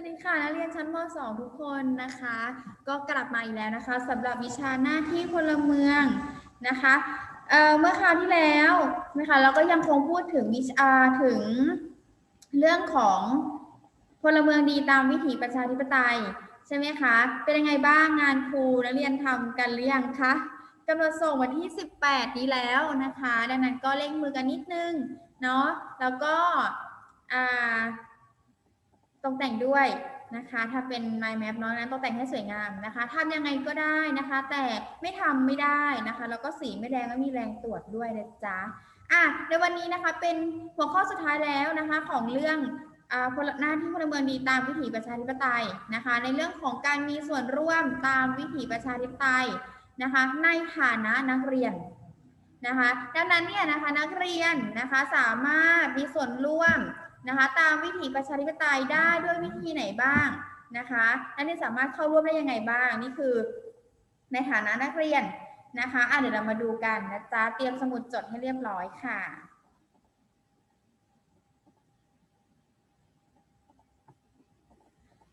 วัสดีค่ะนักเรียนชั้นม .2 ทุกคนนะคะ ก็กลับมาอีกแล้วนะคะสำหรับวิชาหน้าที่พลเมืองนะคะเเมื่อคราวที่แล้วนะคะเราก็ยังคงพูดถึงวิชาถึงเรื่องของพลเมืองดีตามวิถีประชาธิปไตยใช่ไหมคะ เป็นยังไงบ้างงานครูนักเรียนทำกันหรือยังคะกำหนดส่งวันที่ 18 นี้แล้วนะคะ ดังนั้นก็เร่งมือกันนิดนึงเนาะแล้วก็อ่า ตกแต่งด้วยนะคะ ถ้าเป็น mind map เนาะนั้นตกแต่งให้สวยงามนะคะทำยังไงก็ได้นะคะ แต่ไม่ทำไม่ได้นะคะ แล้วก็สีไม่แรงไม่มีแรงตรวจด้วยนะจ๊ะอะในวันนี้นะคะเป็นหัวข้อสุดท้ายแล้วนะคะของเรื่องพลหน้าที่พลเมืองดีตามวิถีประชาธิปไตยนะคะ ในเรื่องของการมีส่วนร่วมตามวิถีประชาธิปไตยนะคะ ในฐานะนักเรียนนะคะ ดังนั้นเนี่ยนะคะนักเรียนนะคะสามารถมีส่วนร่วม นะคะ ตามวิถีประชาธิปไตยได้ด้วยวิธีไหนบ้างนะคะนักเรียนสามารถเข้าร่วมได้ยังไงบ้าง นี่คือ ในฐานะนักเรียนนะคะอะเดี๋ยวเรามาดูกันนะจ๊ะเตรียมสมุดจดให้เรียบร้อยค่ะ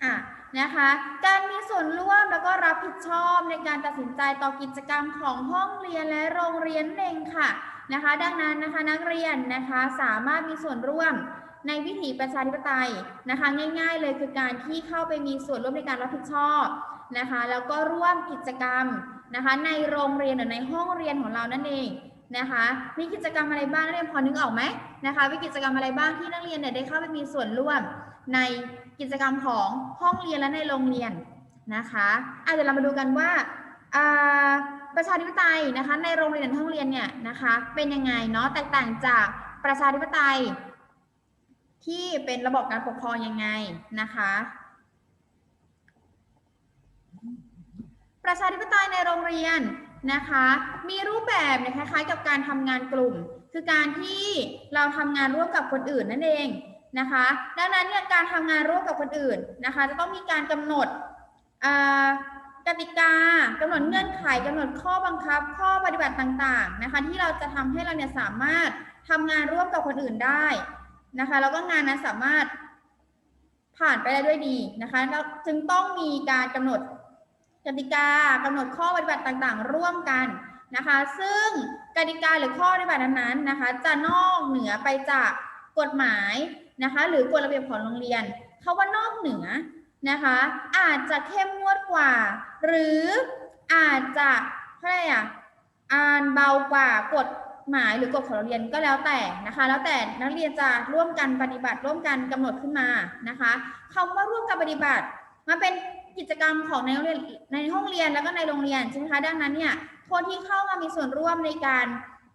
อะนะคะ การมีส่วนร่วมแล้วก็รับผิดชอบในการตัดสินใจต่อกิจกรรมของห้องเรียนและโรงเรียนเองค่ะนะคะ ดังนั้นนะคะนักเรียนนะคะสามารถมีส่วนร่วม ในวิถีประชาธิปไตยนะคะ ง่าย ๆ เลยคือการที่เข้าไปมีส่วนร่วมในการรับผิดชอบนะคะ แล้วก็ร่วมกิจกรรมนะคะ ในโรงเรียนหรือในห้องเรียนของเรานั่นเองนะคะ มีกิจกรรมอะไรบ้างนักเรียนพอนึกออกไหมนะคะมีกิจกรรมอะไรบ้างที่นักเรียนเนี่ยได้เข้าไปมีส่วนร่วมในกิจกรรมของห้องเรียนและในโรงเรียนนะคะอะเดี๋ยวเรามาดูกันว่าประชาธิปไตยนะคะในโรงเรียนห้องเรียนเนี่ยนะคะเป็นยังไงเนาะแตกต่างจากประชาธิปไตย ที่เป็นระบบการปกครองยังไงนะคะ ประชาธิปไตยในโรงเรียนนะคะ มีรูปแบบเนี่ยคล้ายๆ กับการทำงานกลุ่ม คือการที่เราทำงานร่วมกับคนอื่นนั่นเองนะคะ ดังนั้นเนี่ยการทำงานร่วมกับคนอื่นนะคะ จะต้องมีการกำหนดกติกากำหนดเงื่อนไขกำหนดข้อบังคับ ข้อปฏิบัติต่างๆนะคะ ที่เราจะทำให้เราเนี่ยสามารถทำงานร่วมกับคนอื่นได้ นะคะ แล้วก็งานนั้นสามารถผ่านไปได้ด้วยดีนะคะแล้วจึงต้องมีการกำหนดกติกากำหนดข้อปฏิบัติต่างๆ ร่วมกันนะคะ ซึ่งกติกาหรือข้อปฏิบัตินั้นๆนะคะ จะนอกเหนือไปจากกฎหมายนะคะ หรือกฎระเบียบของโรงเรียนเขาว่านอกเหนือนะคะ อาจจะเข้มงวดกว่า หรืออาจจะอะไรอะอ่านเบากว่ากฎ หมายหรือกฎของโรงเรียนก็แล้วแต่นะคะ แล้วแต่นักเรียนจะร่วมกันปฏิบัติร่วมกันกำหนดขึ้นมานะคะคำว่าร่วมกันปฏิบัติมาเป็นกิจกรรมของในโรงเรียนในห้องเรียนแล้วก็ในโรงเรียนใช่ไหมคะดังนั้นเนี่ยคนที่เข้ามามีส่วนร่วมในการ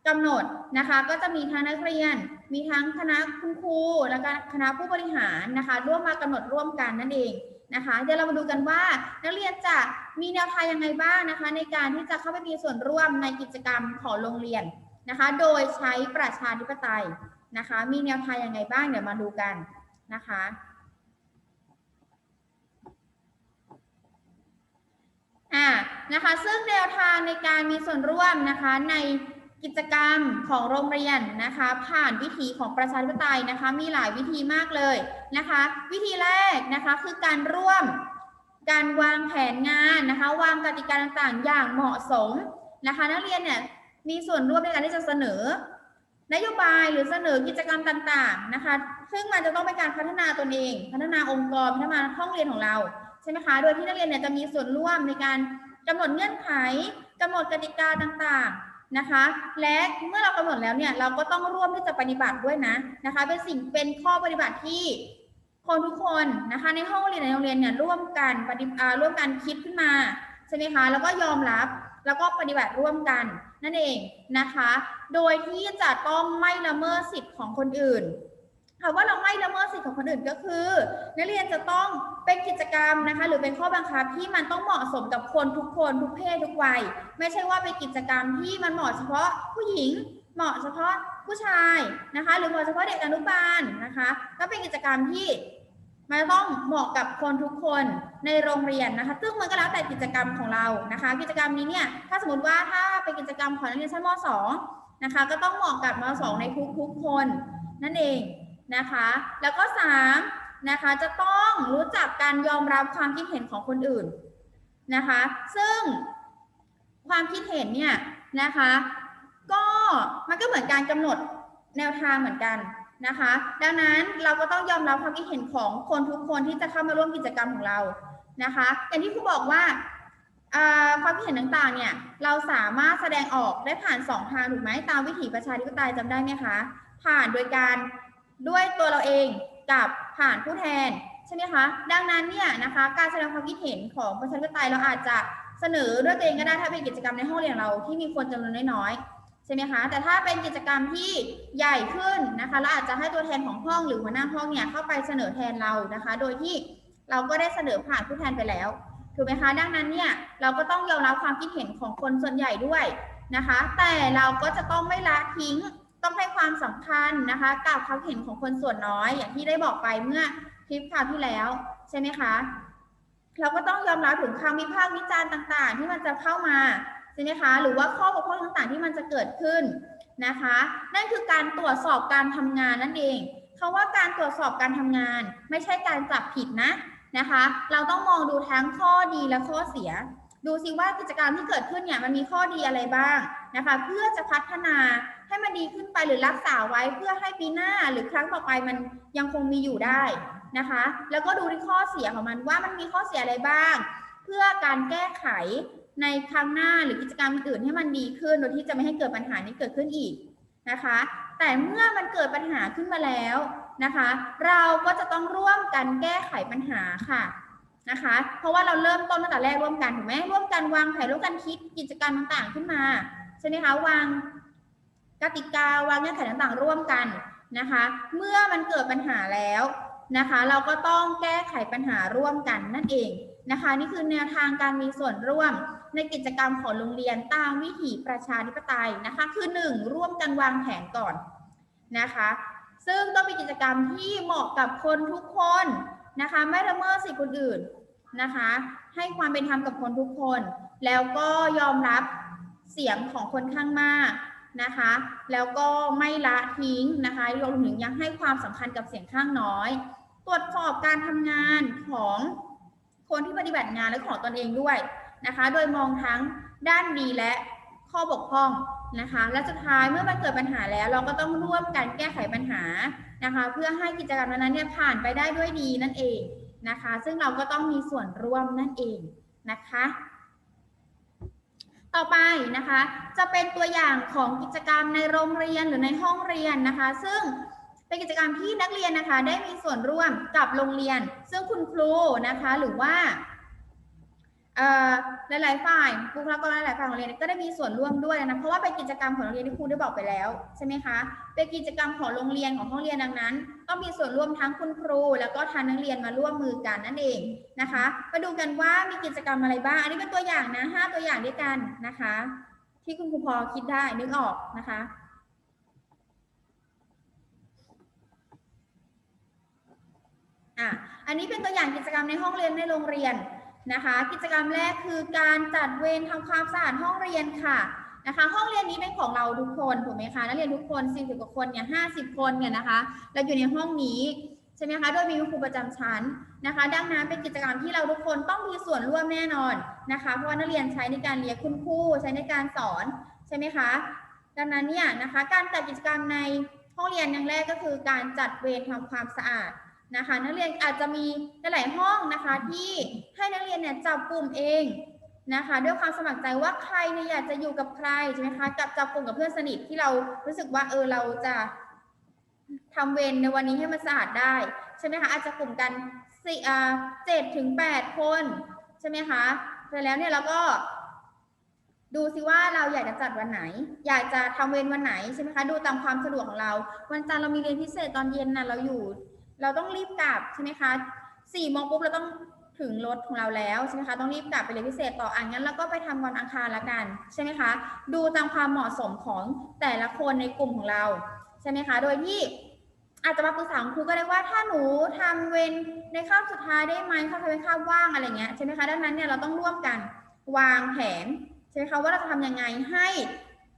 กำหนดนะคะ ก็จะมีทั้งนักเรียน มีทั้งคณะคุณครู แล้วก็คณะผู้บริหารนะคะ ร่วมมากำหนดร่วมกันนั่นเองนะคะเดี๋ยวเรามาดูกันว่านักเรียนจะมีแนวทางยังไงบ้างนะคะ ในการที่จะเข้าไปมีส่วนร่วมในกิจกรรมของโรงเรียน นะคะ โดยใช้ประชาธิปไตยนะคะ มีแนวทางยังไงบ้าง เดี๋ยวมาดูกันนะคะ อ่า นะคะ ซึ่งแนวทางในการมีส่วนร่วมนะคะในกิจกรรมของโรงเรียนนะคะ ผ่านวิธีของประชาธิปไตยนะคะ มีหลายวิธีมากเลยนะคะ วิธีแรกนะคะคือการร่วมการวางแผนงานนะคะ วางกติกาต่างๆ อย่างเหมาะสมนะคะ นักเรียนเนี่ย มีส่วนร่วมในการที่จะเสนอ นโยบายหรือเสนอกิจกรรมต่างๆนะคะ ซึ่งมันจะต้องเป็นการพัฒนาตนเอง พัฒนาองค์กรพัฒนาห้องเรียนของเราใช่ไหมคะ โดยที่นักเรียนเนี่ยจะมีส่วนร่วมในการกำหนดเงื่อนไขกำหนดกติกาต่างๆนะคะ และเมื่อเรากำหนดแล้วเนี่ยเราก็ต้องร่วมที่จะปฏิบัติด้วยนะนะคะ เป็นสิ่งเป็นข้อปฏิบัติที่คนทุกคนนะคะ ในห้องเรียนในโรงเรียนเนี่ยร่วมกันปฏิร่วมกันคิดขึ้นมาใช่ไหมคะแล้วก็ยอมรับแล้วก็ปฏิบัติร่วมกัน นั่นเองนะคะ โดยที่จะต้องไม่ละเมิดสิทธิ์ของคนอื่นคำว่าเราไม่ละเมิดสิทธิ์ของคนอื่นก็คือ นักเรียนจะต้องเป็นกิจกรรมนะคะ หรือเป็นข้อบังคับที่มันต้องเหมาะสมกับคนทุกคนทุกเพศทุกวัย ไม่ใช่ว่าเป็นกิจกรรมที่มันเหมาะเฉพาะผู้หญิง เหมาะเฉพาะผู้ชายนะคะ หรือเหมาะเฉพาะเด็กอนุบาลนะคะ ก็เป็นกิจกรรมที่มันต้องเหมาะกับคนทุกคนในโรงเรียนนะคะ ซึ่งมันก็แล้วแต่กิจกรรมของเรานะคะ กิจกรรมนี้เนี่ยถ้าสมมติว่าถ้า เป็นกิจกรรมของนักเรียนชั้นม .2 นะคะ ก็ต้องเหมาะกับม .2 ในทุกๆคนนั่นเองนะคะ แล้วก็3นะคะจะต้องรู้จักการยอมรับความคิดเห็นของคนอื่นนะคะ ซึ่งความคิดเห็นเนี่ยนะคะ ก็มันก็เหมือนการกำหนดแนวทางเหมือนกันนะคะ ดังนั้นเราก็ต้องยอมรับความคิดเห็นของคนทุกคนที่จะเข้ามาร่วมกิจกรรมของเรานะคะอย่างที่ครูบอกว่า ความคิดเห็นต่างๆ เนี่ยเราสามารถแสดงออกได้ผ่านสองทางถูกไหมตามวิถีประชาธิปไตยจำได้ไหมคะ ผ่านโดยการด้วยตัวเราเองกับผ่านผู้แทนใช่ไหมคะดังนั้นเนี่ยนะคะการแสดงความคิดเห็นของประชาธิปไตยเราอาจจะเสนอด้วยตัวเองก็ได้ถ้าเป็นกิจกรรมในห้องเรียนเราที่มีคนจำนวนน้อยๆใช่ไหมคะแต่ถ้าเป็นกิจกรรมที่ใหญ่ขึ้นนะคะเราอาจจะให้ตัวแทนของห้องหรือหัวหน้าห้องเนี่ยเข้าไปเสนอแทนเรานะคะ โดยที่เราก็ได้เสนอผ่านผู้แทนไปแล้ว ถูกไหมคะดังนั้นเนี่ยเราก็ต้องยอมรับความคิดเห็นของคนส่วนใหญ่ด้วยนะคะ แต่เราก็จะต้องไม่ละทิ้งต้องให้ความสำคัญนะคะกับความเห็นของคนส่วนน้อย อย่างที่ได้บอกไปเมื่อคลิปคราวที่แล้วใช่ไหมคะ เราก็ต้องยอมรับถึงคำวิพากษ์วิจารณ์ต่างๆ ที่มันจะเข้ามาใช่ไหมคะ หรือว่าข้อบกพร่องต่างๆ ที่มันจะเกิดขึ้นนะคะ นั่นคือการตรวจสอบการทำงานนั่นเอง เพราะว่าการตรวจสอบการทำงาน ไม่ใช่การจับผิดนะ นะคะ เราต้องมองดูทั้งข้อดีและข้อเสีย ดูซิว่ากิจกรรมที่เกิดขึ้นเนี่ยมันมีข้อดีอะไรบ้างนะคะ เพื่อจะพัฒนาให้มันดีขึ้นไปหรือรักษาไว้เพื่อให้ปีหน้าหรือครั้งต่อไปมันยังคงมีอยู่ได้นะคะ แล้วก็ดูที่ข้อเสียของมันว่ามันมีข้อเสียอะไรบ้าง เพื่อการแก้ไขในครั้งหน้าหรือกิจกรรมอื่นให้มันดีขึ้นโดยที่จะไม่ให้เกิดปัญหานี้เกิดขึ้นอีกนะคะ แต่เมื่อมันเกิดปัญหาขึ้นมาแล้ว นะคะ เราก็จะต้องร่วมกันแก้ไขปัญหาค่ะนะคะ เพราะว่าเราเริ่มต้นตั้งแต่แรกร่วมกันถูกไหมร่วมกันวางแผนร่วมกันคิดกิจกรรมต่างๆขึ้นมาใช่ไหมคะวางกติกาวางเงื่อนไขต่างๆ ร่วมกันนะคะ เมื่อมันเกิดปัญหาแล้วนะคะ เราก็ต้องแก้ไขปัญหาร่วมกันนั่นเองนะคะ นี่คือแนวทางการมีส่วนร่วมในกิจกรรมของโรงเรียนตามวิถีประชาธิปไตยนะคะ คือ 1 ร่วมกันวางแผนก่อนนะคะ ซึ่งต้องเป็นกิจกรรมที่เหมาะกับคนทุกคนนะคะ ไม่ละเมิดสิทธิคนอื่นนะคะ ให้ความเป็นธรรมกับคนทุกคน แล้วก็ยอมรับเสียงของคนข้างมากนะคะ แล้วก็ไม่ละทิ้งนะคะรวมถึงยังให้ความสำคัญกับเสียงข้างน้อย ตรวจสอบการทำงานของคนที่ปฏิบัติงานและของตนเองด้วยนะคะ โดยมองทั้งด้านดีและข้อบกพร่อง นะคะ และสุดท้ายเมื่อมันเกิดปัญหาแล้ว เราก็ต้องร่วมกันแก้ไขปัญหานะคะ เพื่อให้กิจกรรมนั้นเนี่ยผ่านไปได้ด้วยดีนั่นเองนะคะ ซึ่งเราก็ต้องมีส่วนร่วมนั่นเองนะคะ ต่อไปนะคะ จะเป็นตัวอย่างของกิจกรรมในโรงเรียนหรือในห้องเรียนนะคะ ซึ่งเป็นกิจกรรมที่นักเรียนนะคะ ได้มีส่วนร่วมกับโรงเรียน ซึ่งคุณครูนะคะหรือว่า หลายๆฝ่ายบุคลากรหลายๆฝ่ายของโรงเรียนก็ได้มีส่วนร่วมด้วยนะเพราะว่าเป็นกิจกรรมของโรงเรียนที่ครูได้บอกไปแล้วใช่ไหมคะเป็นกิจกรรมของโรงเรียนของห้องเรียนดังนั้นต้องมีส่วนร่วมทั้งคุณครู แล้วก็ทางนักเรียนมาร่วมมือกันนั่นเองนะคะมาดูกันว่ามีกิจกรรมอะไรบ้างอันนี้เป็นตัวอย่างนะห้าตัวอย่างด้วยกันนะคะ ที่คุณครูพอคิดได้นึกออกนะคะอะอันนี้เป็นตัวอย่างกิจกรรมในห้องเรียนในโรงเรียน นะคะ กิจกรรมแรกคือการจัดเวรทำความสะอาดห้องเรียนค่ะนะคะ ห้องเรียนนี้เป็นของเราทุกคนถูกไหมคะนักเรียนทุกคน40กว่าคนเนี่ย50 คนเนี่ยนะคะเราอยู่ในห้องนี้ใช่ไหมคะโดยมีครูประจำชั้นนะคะ ดังนั้นเป็นกิจกรรมที่เราทุกคนต้องมีส่วนร่วมแน่นอนนะคะ เพราะว่านักเรียนใช้ในการเรียนคุณครูใช้ในการสอนใช่ไหมคะดังนั้นเนี่ยนะคะการจัดกิจกรรมในห้องเรียนอย่างแรกก็คือการจัดเวรทำความสะอาด นะคะนักเรียนอาจจะมีหลายห้องนะคะที่ให้นักเรียนเนี่ยจับกลุ่มเองนะคะด้วยความสมัครใจว่าใครเนี่ยอยากจะอยู่กับใครใช่ไหมคะจับจับกลุ่มกับเพื่อนสนิทที่เรารู้สึกว่าเออเราจะทำเวรในวันนี้ให้มันสะอาดได้ใช่ไหมคะอาจจะกลุ่มกันสี่อ่าเจ็ดถึงแปดคนใช่ไหมคะเสร็จแล้วเนี่ยเราก็ดูซิว่าเราอยากจะจัดวันไหน อยากจะทำเวรวันไหนใช่ไหมคะดูตามความสะดวกของเรา วันจันทร์เรามีเรียนพิเศษตอนเย็นน่ะเราอยู่ เราต้องรีบกลับใช่ไหมคะสี่โมงปุ๊บเราต้องถึงรถของเราแล้วใช่ไหมคะต้องรีบกลับไปเรียนพิเศษต่ออะงั้นเราก็ไปทำวันอังคารละกันใช่ไหมคะ ดูตามความเหมาะสมของแต่ละคนในกลุ่มของเราใช่ไหมคะ โดยที่อาจจะมาปรึกษาครูก็ได้ว่าถ้าหนูทำเวรในคาบสุดท้ายได้ไหมคาบเป็นคาบว่างอะไรเงี้ยใช่ไหมคะดังนั้นเนี่ยเราต้องร่วมกันวางแผนใช่ไหมคะว่าเราจะทำยังไงให้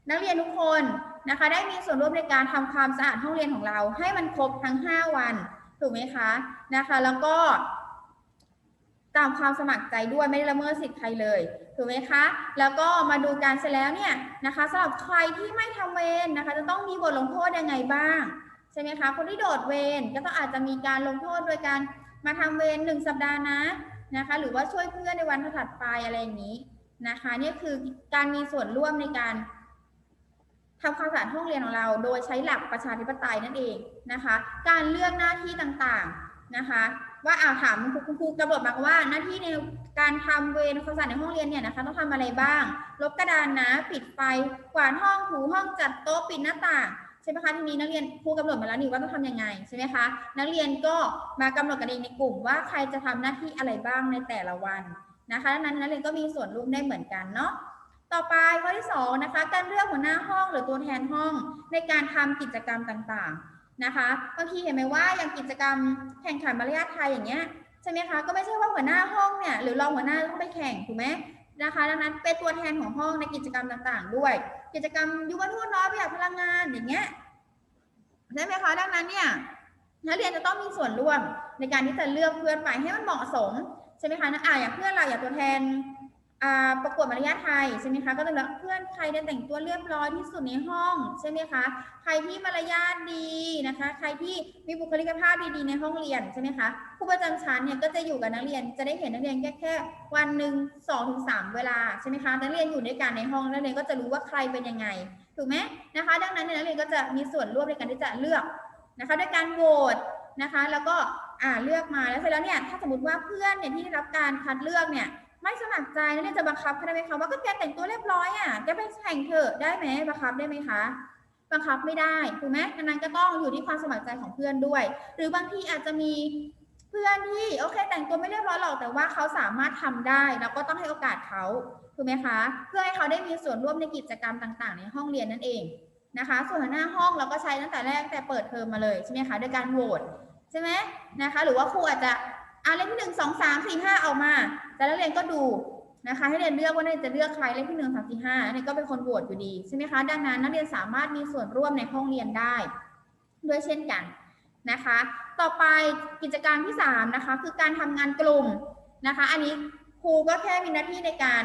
นักเรียนทุกคนนะคะ ได้มีส่วนร่วมในการทำความสะอาดห้องเรียนของเรา ให้มันครบทั้ง 5 วัน ถูกไหมคะนะคะ แล้วก็ตามความสมัครใจด้วยไม่ได้ละเมิดสิทธิ์ใครเลยถูกไหมคะ แล้วก็มาดูการเสร็จแล้วเนี่ยนะคะสำหรับใครที่ไม่ทำเวรนะคะ จะต้องมีบทลงโทษยังไงบ้างใช่ไหมคะคนที่โดดเวรก็ต้องอาจจะมีการลงโทษโดยการมาทำเวรหนึ่งสัปดาห์นะนะคะ หรือว่าช่วยเพื่อนในวันถัดไปอะไรอย่างนี้นะคะเนี่ยคือการมีส่วนร่วมในการ ทำความสะอาดห้องเรียนของเรา โดยใช้หลักประชาธิปไตยนั่นเองนะคะ การเลือกหน้าที่ต่างๆนะคะ ว่าอ่าถามคุณครูกำหนดมาว่าหน้าที่ในการทำเวรความสะอาดในห้องเรียนเนี่ยนะคะต้องทำอะไรบ้าง ลบกระดานนะ ปิดไฟกวาดห้องถูห้องจัดโต๊ะปิดหน้าต่างใช่ไหมคะทีนี้นักเรียนครูกำหนดมาแล้วนี่ว่าต้องทำยังไงใช่ไหมคะนักเรียนก็มากำหนดกันเองในกลุ่มว่าใครจะทำหน้าที่อะไรบ้างในแต่ละวันนะคะดังนั้นนักเรียนก็มีส่วนร่วมได้เหมือนกันเนาะ ต่อไปข้อที่สองนะคะการเลือกหัวหน้าห้องหรือตัวแทนห้องในการทำกิจกรรมต่างๆนะคะบางทีเห็นไหมว่าอย่างกิจกรรมแข่งขันมารยาทไทยอย่างเงี้ยใช่ไหมคะก็ไม่ใช่ว่าหัวหน้าห้องเนี่ยหรือรองหัวหน้าต้องไปแข่งถูกไหมนะคะดังนั้นเป็นตัวแทนของห้องในกิจกรรมต่างๆ ด้วย กิจกรรมยุวทูตน้อยประหยัดพลังงานอย่างเงี้ยใช่ไหมคะดังนั้นเนี่ยนักเรียนจะต้องมีส่วนร่วมในการที่จะเลือกเพื่อนไปให้มันเหมาะสมใช่ไหมคะนะอ่าอย่างเพื่อนเราอย่างตัวแทน ประกวดมารยาทไทยใช่ไหมคะก็จะเลือกเพื่อนใครเนี่ยแต่งตัวเรียบร้อยที่สุดในห้องใช่ไหมคะใครที่มารยาทดีนะคะ ใครที่มีบุคลิกภาพดีๆในห้องเรียนใช่ไหมคะครูประจำชั้นเนี่ยก็จะอยู่กับนักเรียนจะได้เห็นนักเรียนแค่แค่วันหนึ่งสองถึงสามเวลาใช่ไหมคะนักเรียนอยู่ด้วยกันในห้องนักเรียนก็จะรู้ว่าใครเป็นยังไงถูกไหมนะคะ ดังนั้นนักเรียนก็จะมีส่วนร่วมในการที่จะเลือกนะคะด้วยการโหวตนะคะ แล้วก็อ่าเลือกมาแล้วเสร็จแล้วเนี่ยถ้าสมมติว่าเพื่อนเนี่ยที่ได้รับการคัดเลือกเนี่ย ไม่สมัครใจนักเรียนจะบังคับเขาได้ไหมคะว่าก็แกแต่งตัวเรียบร้อยอะแกไปแข่งเถอะได้ไหมบังคับได้ไหมคะบังคับไม่ได้ถูกไหมดังนั้นก็ต้องอยู่ที่ความสมัครใจของเพื่อนด้วย หรือบางทีอาจจะมีเพื่อนที่โอเค แต่งตัวไม่เรียบร้อยหรอกแต่ว่าเขาสามารถทำได้เราก็ต้องให้โอกาสเขาถูกไหมคะ เพื่อให้เขาได้มีส่วนร่วมในกิจกรรมต่างๆ ในห้องเรียนนั่นเองนะคะ ส่วนหัวหน้าห้องเราก็ใช้ตั้งแต่แรกแต่เปิดเทอมมาเลยใช่ไหมคะโดยการโหวตใช่ไหมนะคะ หรือว่าครูอาจจะอ่าเลขที่หนึ่งสองสามสี่ห้าออกมา แต่นักเรียนก็ดูนะคะให้เรียนเลือกว่านักเรียนจะเลือกใครเลขที่หนึ่งสามสี่ห้านี่ก็เป็นคนโหวตอยู่ดีใช่ไหมคะดังนั้นนักเรียนสามารถมีส่วนร่วมในห้องเรียนได้ด้วยเช่นกันนะคะ ต่อไปกิจกรรมที่สามนะคะคือการทำงานกลุ่มนะคะ อันนี้ครูก็แค่มีหน้าที่ในการ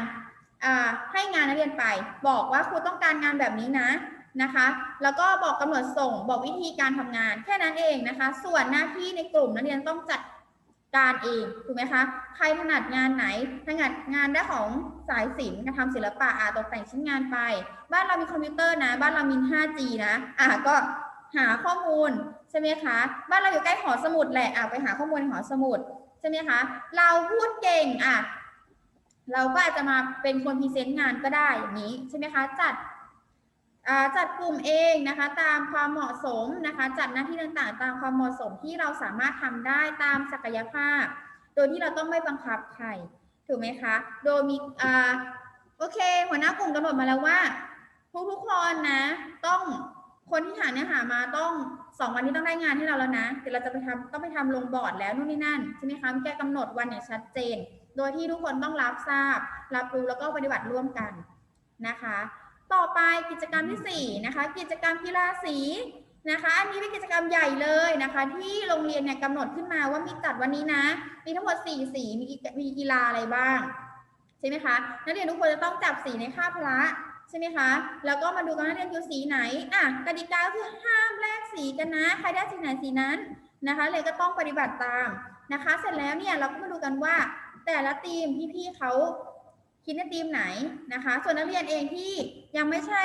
ให้งานนักเรียนไป บอกว่าครูต้องการงานแบบนี้นะนะคะ แล้วก็บอกกำหนดส่งบอกวิธีการทำงานแค่นั้นเองนะคะ ส่วนหน้าที่ในกลุ่มนักเรียนต้องจัด การเองถูกไหมคะใครถนัดงานไหนถนัดงานด้านของสายศิลป์การทำศิลปะอาตกแต่งชิ้นงานไป บ้านเรามีคอมพิวเตอร์นะ บ้านเรามี 5G นะอะก็หาข้อมูลใช่ไหมคะ บ้านเราอยู่ใกล้หอสมุดแหละอะไปหาข้อมูลในหอสมุดใช่ไหมคะ เราพูดเก่งอะเราก็อาจจะมาเป็นคนพรีเซนต์งานก็ได้อย่างนี้ใช่ไหมคะ จัด จัดกลุ่มเองนะคะตามความเหมาะสมนะคะ จัดหน้าที่ต่างๆ ตามความเหมาะสมที่เราสามารถทำได้ตามศักยภาพ โดยที่เราต้องไม่บังคับใครถูกไหมคะ โดยมีอ่าโอเค หัวหน้ากลุ่มกำหนดมาแล้วว่าทุกๆคนนะ ต้องคนที่หาเนื้อหามาต้องสองวันนี้ต้องได้งานให้เราแล้วนะเดี๋ยวเราจะไปทำต้องไปทำลงบอร์ดแล้วนู่นนี่นั่นใช่ไหมคะแกกำหนดวันอย่างชัดเจน โดยที่ทุกคนต้องรับทราบ รับรู้แล้วก็ปฏิบัติร่วมกันนะคะ ต่อไปกิจกรรมที่สี่นะคะกิจกรรมกีฬาสีนะคะอันนี้เป็นกิจกรรมใหญ่เลยนะคะ ที่โรงเรียนเนี่ยกำหนดขึ้นมาว่ามีจัดวันนี้นะ มีทั้งหมดสี่สีมีกิมีกีฬาอะไรบ้างใช่ไหมคะนักเรียนทุกคนจะต้องจับสีในคาบพละใช่ไหมคะ แล้วก็มาดูกันว่านักเรียนอยู่สีไหนอะกติกาคือห้ามแลกสีกันนะ ใครได้สีไหนสีนั้นนะคะ เลยก็ต้องปฏิบัติตามนะคะ เสร็จแล้วเนี่ยเราก็มาดูกันว่าแต่ละทีมพี่ๆเขา คิดในทีมไหนนะคะ ส่วนนักเรียนเองที่ยังไม่ใช่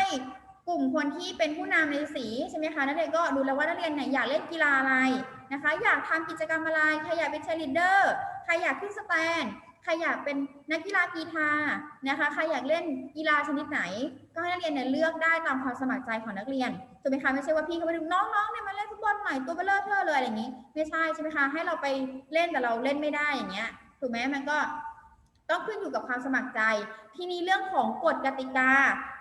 กลุ่มคนที่เป็นผู้นำในสีใช่ไหมคะนักเรียนก็ดูแล้วว่านักเรียนเนี่ยอยากเล่นกีฬาอะไรนะคะ อยากทำกิจกรรมอะไรใครอยากเป็นเชลิเดอร์ใครอยากขึ้นสแตนใครอยากเป็นนักกีฬากีฬานะคะใครอยากเล่นกีฬาชนิดไหน ก็ให้นักเรียนเนี่ยเลือกได้ตามความสมัครใจของนักเรียนถูกไหมคะไม่ใช่ว่าพี่เขาไปดูน้องๆเนี่ยมาเล่นฟุตบอลใหม่ตัวเบลเลอร์เทอเลยอะไรอย่างนี้ ไม่ใช่ใช่ไหมคะให้เราไปเล่นแต่เราเล่นไม่ได้อย่างเงี้ยถูกไหมมันก็ ต้องขึ้นอยู่กับความสมัครใจ ทีนี้เรื่องของกฎกติกา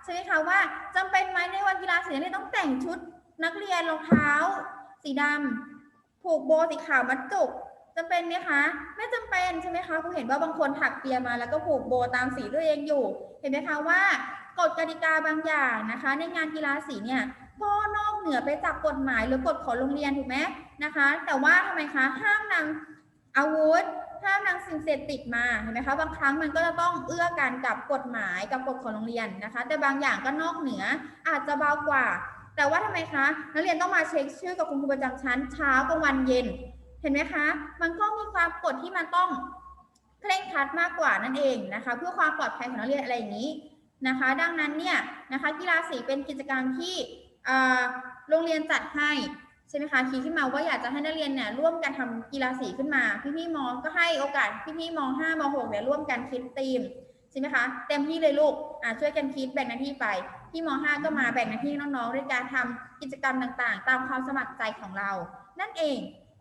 ใช่ไหมคะว่าจำเป็นไหมในวันกีฬาสีนักเรียนต้องแต่งชุดนักเรียนรองเท้า สีดำผูกโบสีขาวมัดจุกจำเป็นไหมคะ ไม่จำเป็นใช่ไหมคะคุณเห็นว่าบางคนถักเปียมาแล้วก็ผูกโบตามสีตัวเองอยู่ เห็นไหมคะว่ากฎกติกาบางอย่างนะคะ ในงานกีฬาสีเนี่ยก็นอกเหนือไปจากกฎหมายหรือกฎของโรงเรียนถูกไหมนะคะ แต่ว่าทำไมคะห้ามนำอาวุธ ห้ามนำสิ่งเสพติดมาเห็นไหมคะบางครั้งมันก็จะต้องเอื้อกันกับกฎหมายกับกฎของโรงเรียนนะคะ แต่บางอย่างก็นอกเหนืออาจจะเบากว่า แต่ว่าทำไมคะนักเรียนต้องมาเช็คชื่อกับคุณครูประจำชั้นเช้ากลางวันเย็น เห็นไหมคะ มันก็มีความกฎที่มันต้องเคร่งครัดมากกว่านั่นเองนะคะ เพื่อความปลอดภัยของนักเรียนอะไรอย่างนี้นะคะ ดังนั้นเนี่ยนะคะกีฬาสีเป็นกิจกรรมที่โรงเรียนจัดให้ ใช่ไหมคะคิดขึ้นมาว่าอยากจะให้นักเรียนเนี่ยร่วมกันทำกีฬาสีขึ้นมา พี่ๆมอก็ให้โอกาสพี่ๆมอห้ามหกเนี่ยร่วมกันคิดธีมใช่ไหมคะเต็มที่เลยลูกอ่าช่วยกันคิดแบ่งหน้าที่ไปพี่ม5ก็มาแบ่งหน้าที่น้องๆด้วยการทำกิจกรรมต่างๆ ตามความสมัครใจของเรา นั่นเอง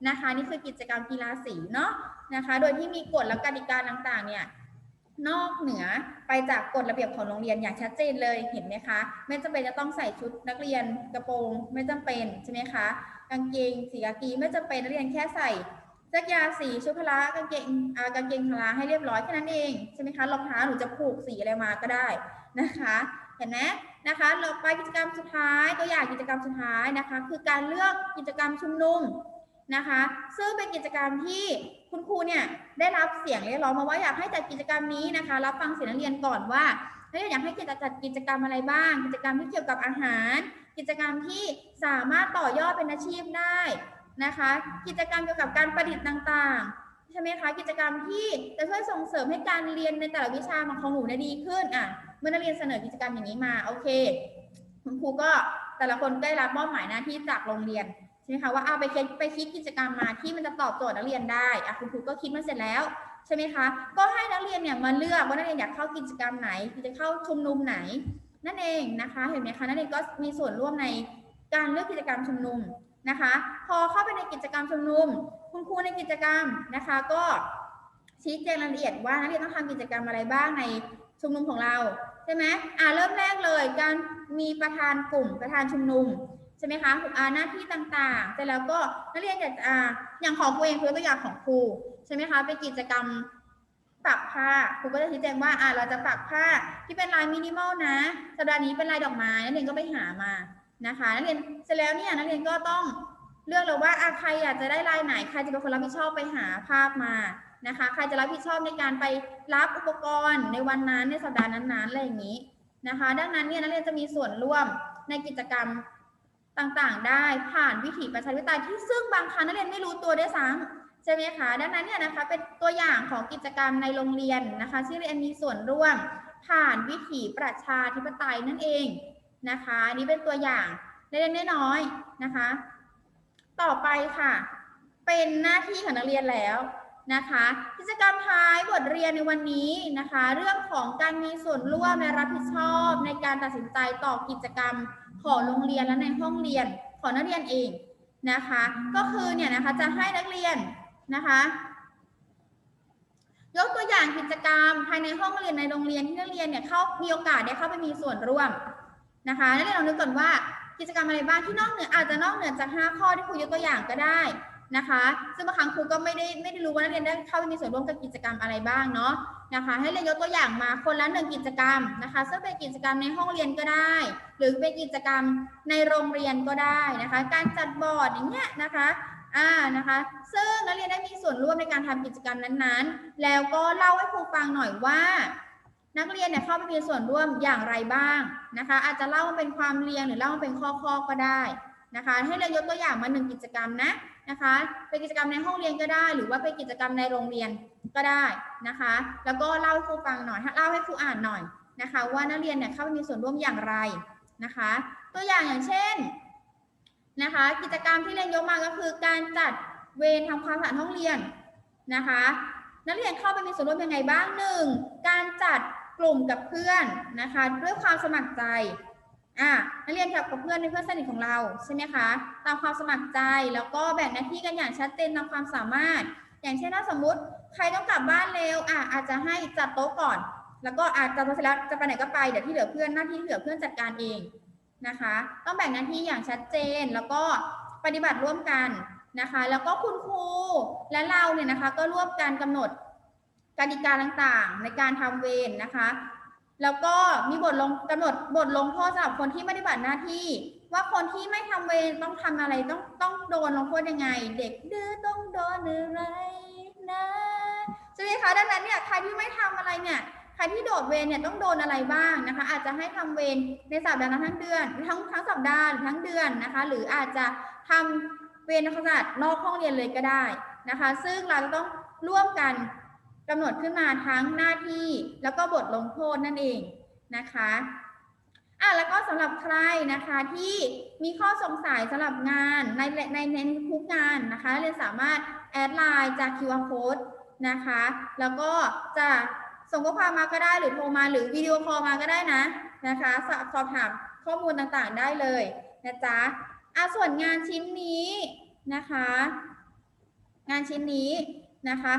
นะคะนี่คือกิจกรรมกีฬาสีเนาะนะคะ โดยที่มีกฎและกติกาต่างๆเนี่ยนอกเหนือไปจากกฎระเบียบของโรงเรียนอย่างชัดเจนเลยเห็นไหมคะ ไม่จำเป็นจะต้องใส่ชุดนักเรียนกระโปรงไม่จำเป็นใช่ไหมคะ กางเกงสีกากีไม่จำเป็นนักเรียนแค่ใส่เสื้อยาสีชุดพละกางเกงอากางเกงพละให้เรียบร้อยแค่นั้นเองใช่ไหมคะรองเท้าหนูจะผูกสีอะไรมาก็ได้นะคะ เห็นไหมนะคะเราไปกิจกรรมสุดท้ายตัวอย่างกิจกรรมสุดท้ายนะคะ คือการเลือกกิจกรรมชุมนุมนะคะ ซึ่งเป็นกิจกรรมที่คุณครูเนี่ยได้รับเสียงเรียกร้องมาว่าอยากให้จัดกิจกรรมนี้นะคะรับฟังเสียงนักเรียนก่อนว่านักเรียนอยากให้จัดจัดกิจกรรมอะไรบ้าง กิจกรรมที่เกี่ยวกับอาหาร กิจกรรมที่สามารถต่อยอดเป็นอาชีพได้นะคะ กิจกรรมเกี่ยวกับการประดิษฐ์ต่างๆ ใช่ไหมคะ กิจกรรมที่จะช่วยส่งเสริมให้การเรียนในแต่ละวิชาของหนูเนี่ยดีขึ้นอะเมื่อนักเรียนเสนอกิจกรรมอย่างนี้มาโอเคคุณครูก็แต่ละคนได้รับมอบหมายหน้าที่จากโรงเรียนใช่ไหมคะว่าเอาไปคิดไปคิดกิจกรรมมาที่มันจะตอบโจทย์นักเรียนได้อะคุณครูก็คิดมาเสร็จแล้วใช่ไหมคะ ก็ให้นักเรียนเนี่ยมาเลือกว่านักเรียนอยากเข้ากิจกรรมไหนจะเข้าชุมนุมไหน นั่นเองนะคะเห็นไหมคะนักเรียนก็มีส่วนร่วมในการเลือกกิจกรรมชุมนุมนะคะ พอเข้าไปในกิจกรรมชุมนุม คุณครูในกิจกรรมนะคะ ก็ชี้แจงรายละเอียดว่านักเรียนต้องทำกิจกรรมอะไรบ้างในชุมนุมของเราใช่ไหมอ่าเริ่มแรกเลย การมีประธานกลุ่มประธานชุมนุมใช่ไหมคะอ่าหน้าที่ต่างๆเสร็จแล้วก็นักเรียนอยากจะอ่าอย่างของครูเองคือตัวอย่างของครูใช่ไหมคะเป็นกิจกรรม ปักผ้าครูก็จะชี้แจงว่าอ่าเราจะปักผ้าที่เป็นลายมินิมอลนะ สัปดาห์นี้เป็นลายดอกไม้นักเรียนก็ไปหามานะคะนักเรียนเสร็จแล้วเนี่ยนักเรียนก็ต้องเลือกเลยว่าอะใครอยากจะได้ลายไหนใครจะเป็นคนรับผิดชอบไปหาภาพมานะคะใครจะรับผิดชอบในการไปรับอุปกรณ์ในวันนั้นในสัปดาห์นั้นๆอะไรอย่างนี้นะคะ ดังนั้นเนี่ยนักเรียนจะมีส่วนร่วมในกิจกรรมต่างๆ ได้ผ่านวิถีประชาธิปไตยที่ซึ่งบางครั้งนักเรียนไม่รู้ตัวด้วยซ้ำ ใช่ไหมคะ ดังนั้นเนี่ยนะคะเป็นตัวอย่างของกิจกรรมในโรงเรียนนะคะ ที่เรียนมีส่วนร่วมผ่านวิถีประชาธิปไตยนั่นเองนะคะอันนี้เป็นตัวอย่างเล็กๆน้อยๆนะคะ ต่อไปค่ะ เป็นหน้าที่ของนักเรียนแล้วนะคะ กิจกรรมท้ายบทเรียนในวันนี้นะคะ เรื่องของการมีส่วนร่วมและรับผิดชอบในการตัดสินใจต่อกิจกรรมของโรงเรียนและในห้องเรียนของนักเรียนเองนะคะ ก็คือเนี่ยนะคะจะให้นักเรียน นะคะ ยกตัวอย่างกิจกรรมภายในห้องเรียนในโรงเรียนที่นักเรียนเนี่ยเข้ามีโอกาสได้เข้าไปมีส่วนร่วมนะคะนักเรียนลองนึกก่อนว่ากิจกรรมอะไรบ้างที่นอกเหนืออาจจะนอกเหนือจาก 5 ข้อที่ครูยกตัวอย่างก็ได้นะคะ ซึ่งบางครั้งครูก็ไม่ได้ไม่ได้รู้ว่านักเรียนได้เข้าไปมีส่วนร่วมกับกิจกรรมอะไรบ้างเนาะนะคะ ให้เรียนยกตัวอย่างมาคนละหนึ่งกิจกรรมนะคะซึ่งเป็นกิจกรรมในห้องเรียนก็ได้ หรือเป็นกิจกรรมในโรงเรียนก็ได้นะคะ การจัดบอร์ดอย่างเงี้ยนะคะ อ่านะคะ ซึ่งนักเรียนได้มีส่วนร่วมในการทำกิจกรรมนั้นๆ แล้วก็เล่าให้ครูฟังหน่อยว่า นักเรียนเนี่ยเข้าไปมีส่วนร่วมอย่างไรบ้างนะคะ อาจจะเล่าเป็นความเรียงหรือเล่าเป็นข้อๆก็ได้นะคะ ให้เรายกตัวอย่างมาหนึ่งกิจกรรมนะนะคะ เป็นกิจกรรมในห้องเรียนก็ได้ หรือว่าเป็นกิจกรรมในโรงเรียนก็ได้นะคะ แล้วก็เล่าให้ครูฟังหน่อยเล่าให้ครูอ่านหน่อยนะคะ ว่านักเรียนเนี่ยเข้าไปมีส่วนร่วมอย่างไรนะคะ ตัวอย่างอย่างเช่น นะคะ กิจกรรมที่เรียนยกมาก็คือ การจัดเวรทำความสะอาดห้องเรียนนะคะ นักเรียนเข้าไปมีส่วนร่วมยังไงบ้างหนึ่งการจัดกลุ่มกับเพื่อนนะคะ ด้วยความสมัครใจอะนักเรียนกับเพื่อนเป็นเพื่อนสนิทของเราใช่ไหมคะตามความสมัครใจแล้วก็แบ่งหน้าที่กันอย่างชัดเจนตามความสามารถ อย่างเช่นถ้าสมมุติใครต้องกลับบ้านเร็วอะอาจจะให้จัดโต๊ะก่อน แล้วก็อาจจะพอเสร็จแล้วจะไปไหนก็ไปเดี๋ยวที่เหลือเพื่อนหน้าที่เหลือเพื่อนจัดการเอง นะคะ ต้องแบ่งหน้าที่อย่างชัดเจนแล้วก็ปฏิบัติร่วมกันนะคะ แล้วก็คุณครูและเราเนี่ยนะคะ ก็ร่วมการกำหนดกติกาต่างๆ ในการทำเวรนะคะ แล้วก็มีบทลงกำหนดบทลงโทษสำหรับคนที่ไม่ปฏิบัติหน้าที่ ว่าคนที่ไม่ทำเวรต้องทำอะไรต้องต้องโดนลงโทษยังไง เด็กดื้อต้องโดนอะไรนะใช่ไหมคะดังนั้นเนี่ยใครที่ไม่ทำอะไรเนี่ย ใครที่โดดเวรเนี่ยต้องโดนอะไรบ้างนะคะ อาจจะให้ทำเวรในสัปดาห์ละทั้งเดือนทั้งทั้งสัปดาห์หรือทั้งเดือนนะคะ หรืออาจจะทำเวรขนาดนอกห้องเรียนเลยก็ได้นะคะ ซึ่งเราจะต้องร่วมกันกำหนดขึ้นมาทั้งหน้าที่แล้วก็บทลงโทษนั่นเองนะคะอะแล้วก็สำหรับใครนะคะที่มีข้อสงสัยสำหรับงานในในในทุกงานนะคะเรียนสามารถแอดไลน์จาก QR code นะคะ แล้วก็จะ ส่งข้อความมาก็ได้หรือโทรมาหรือวิดีโอคอลมาก็ได้นะนะคะสอบสอบถามข้อมูลต่างๆได้เลยนะจ๊ะอะส่วนงานชิ้นนี้นะคะ งานชิ้นนี้นะคะ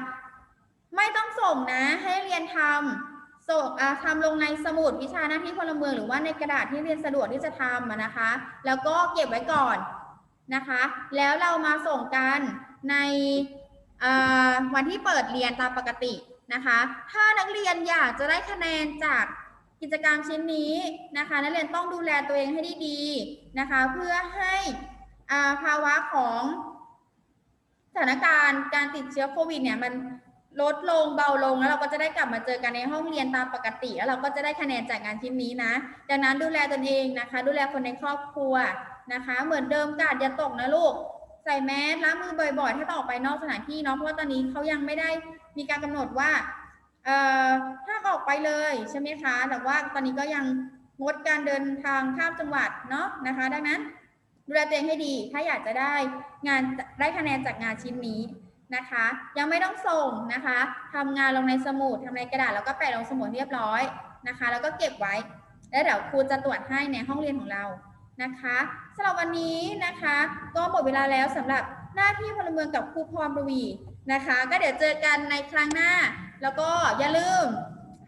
ไม่ต้องส่งนะให้เรียนทำส่งอ่าทำลงในสมุดวิชาหน้าที่พลเมืองหรือว่าในกระดาษที่เรียนสะดวกที่จะทำนะคะ แล้วก็เก็บไว้ก่อนนะคะ แล้วเรามาส่งกันในวันที่เปิดเรียนตามปกติ นะคะ ถ้านักเรียนอยากจะได้คะแนนจากกิจกรรมชิ้นนี้นะคะ นักเรียนต้องดูแลตัวเองให้ดีๆนะคะ เพื่อให้ภาวะของสถานการณ์การติดเชื้อโควิดเนี่ยมันลดลงเบาลงแล้วเราก็จะได้กลับมาเจอกันในห้องเรียนตามปกติ แล้วเราก็จะได้คะแนนจากงานชิ้นนี้นะ ดังนั้นดูแลตนเองนะคะ ดูแลคนในครอบครัวนะคะ เหมือนเดิมกาดอย่าตกนะลูก ใส่แมสล้างมือบ่อยๆ ถ้าต้องออกไปนอกสถานที่เนาะเพราะว่าตอนนี้เขายังไม่ได้ มีการกำหนดว่าเอ่อห้ามออกไปเลยใช่ไหมคะ แต่ว่าตอนนี้ก็ยังงดการเดินทางข้ามจังหวัดเนาะนะคะ ดังนั้นดูแลตัวเองให้ดี ถ้าอยากจะได้งานได้คะแนนจากงานชิ้นนี้นะคะ ยังไม่ต้องส่งนะคะทำงานลงในสมุดทำในกระดาษแล้วก็แปะลงสมุดเรียบร้อยนะคะ แล้วก็เก็บไว้ แล้วเดี๋ยวครูจะตรวจให้ในห้องเรียนของเรานะคะสำหรับวันนี้นะคะ ก็หมดเวลาแล้วสำหรับหน้าที่พลเมืองกับครูพรประวี นะคะ ก็เดี๋ยวเจอกันในครั้งหน้า แล้วก็อย่าลืม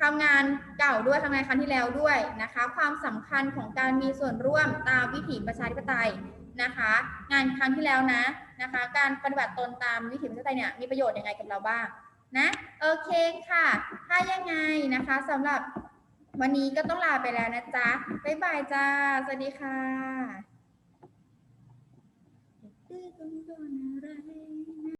ทำงานเก่าด้วยทำงานครั้งที่แล้วด้วยนะคะ ความสำคัญของการมีส่วนร่วมตามวิถีประชาธิปไตยนะคะ งานครั้งที่แล้วนะนะคะ การปฏิบัติตนตามวิถีประชาธิปไตยเนี่ยมีประโยชน์ยังไงกับเราบ้างนะโอเคค่ะ ถ้ายังไงนะคะสำหรับวันนี้ก็ต้องลาไปแล้วนะจ๊ะ บ๊ายบายจ้า สวัสดีค่ะ